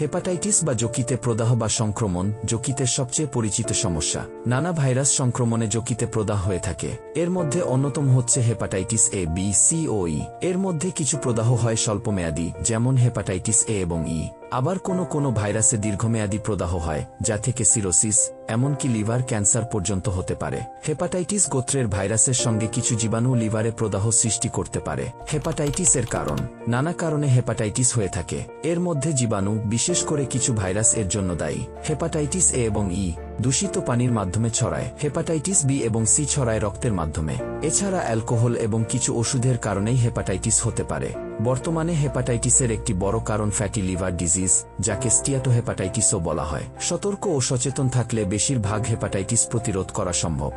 Hepatitis বা যকিতে প্রদাহ বা সংক্রমণ যকিতের সবচেয়ে পরিচিত সমস্যা। নানা ভাইরাস সংক্রমণে যকিতে প্রদাহ হয়ে থাকে। এর মধ্যে অন্যতম হচ্ছে হেপাটাইটিস এ, বি, সি ও ই। এর মধ্যে কিছু প্রদাহ হয় স্বল্পমেয়াদী, যেমন হেপাটাইটিস এ এবং ই। আবার কোনো কোনো ভাইরাসে দীর্ঘমেয়াদী প্রদাহ হয়, যা থেকে সিরোসিস, এমনকি লিভার ক্যান্সার পর্যন্ত হতে পারে। হেপাটাইটিস গোত্রের ভাইরাসের সঙ্গে কিছু জীবাণু লিভারে প্রদাহ সৃষ্টি করতে পারে। হেপাটাইটিসের কারণ। নানা কারণে হেপাটাইটিস হয়ে থাকে। এর মধ্যে জীবাণু, বিশেষ করে কিছু ভাইরাস এর জন্য দায়ী। হেপাটাইটিস এ এবং ই দূষিত পানির মাধ্যমে ছড়ায়, হেপাটাইটিস বি এবং সি ছড়ায় রক্তের মাধ্যমে। এছাড়া অ্যালকোহল এবং কিছু ওষুধের কারণেই হেপাটাইটিস হতে পারে। বর্তমানে হেপাটাইটিসের একটি বড় কারণ ফ্যাটি লিভার ডিজিজ, যাকে স্টিয়াটো হেপাটাইটিসও বলা হয়। সতর্ক ও সচেতন থাকলে বেশিরভাগ হেপাটাইটিস প্রতিরোধ করা সম্ভব।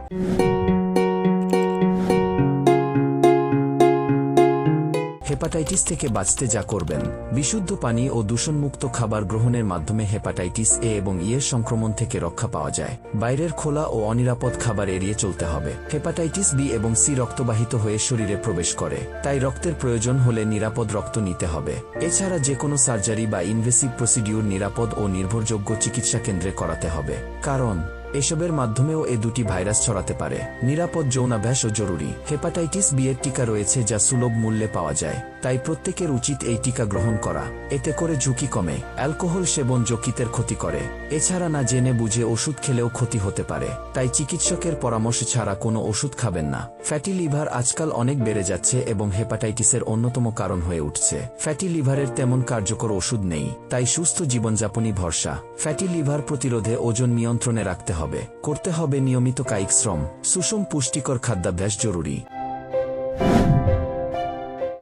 হেপাটাইটিস থেকে বাঁচতে যা করবেন। বিশুদ্ধ পানি ও দূষণমুক্ত খাবার গ্রহণের মাধ্যমে হেপাটাইটিস এ এবং ইয়ের সংক্রমণ থেকে রক্ষা পাওয়া যায়। বাইরের খোলা ও অনিরাপদ খাবার এড়িয়ে চলতে হবে। হেপাটাইটিস বি এবং সি রক্তবাহিত হয়ে শরীরে প্রবেশ করে। তাই রক্তের প্রয়োজন হলে নিরাপদ রক্ত নিতে হবে। এছাড়া যে কোনো সার্জারি বা ইনভেসিভ প্রসিডিউর নিরাপদ ও নির্ভরযোগ্য চিকিৎসা কেন্দ্রে করাতে হবে। কারণ এসবের মাধ্যমেও এ দুটি ভাইরাস ছড়াতে পারে। নিরাপদ যৌনাভ্যাসও জরুরি। হেপাটাইটিস বি এর টিকা রয়েছে যা সুলভ মূল্যে পাওয়া যায়। তাই প্রত্যেকের উচিত এই টিকা গ্রহণ করা। এতে করে ঝুঁকি কমে। অ্যালকোহল সেবন যকৃতের ক্ষতি করে। এছাড়া না জেনে বুঝে ওষুধ খেলেও ক্ষতি হতে পারে। তাই চিকিৎসকের পরামর্শ ছাড়া কোনো ওষুধ খাবেন না। ফ্যাটি লিভার আজকাল অনেক বেড়ে যাচ্ছে এবং হেপাটাইটিসের অন্যতম কারণ হয়ে উঠছে। ফ্যাটি লিভারের তেমন কার্যকর ওষুধ নেই। তাই সুস্থ জীবনযাপনই ভরসা। ফ্যাটি লিভার প্রতিরোধে ওজন নিয়ন্ত্রণে রাখতে হবে। করতে হবে নিয়মিত কায়িক শ্রম। সুষম পুষ্টিকর খাদ্যাভ্যাস জরুরি।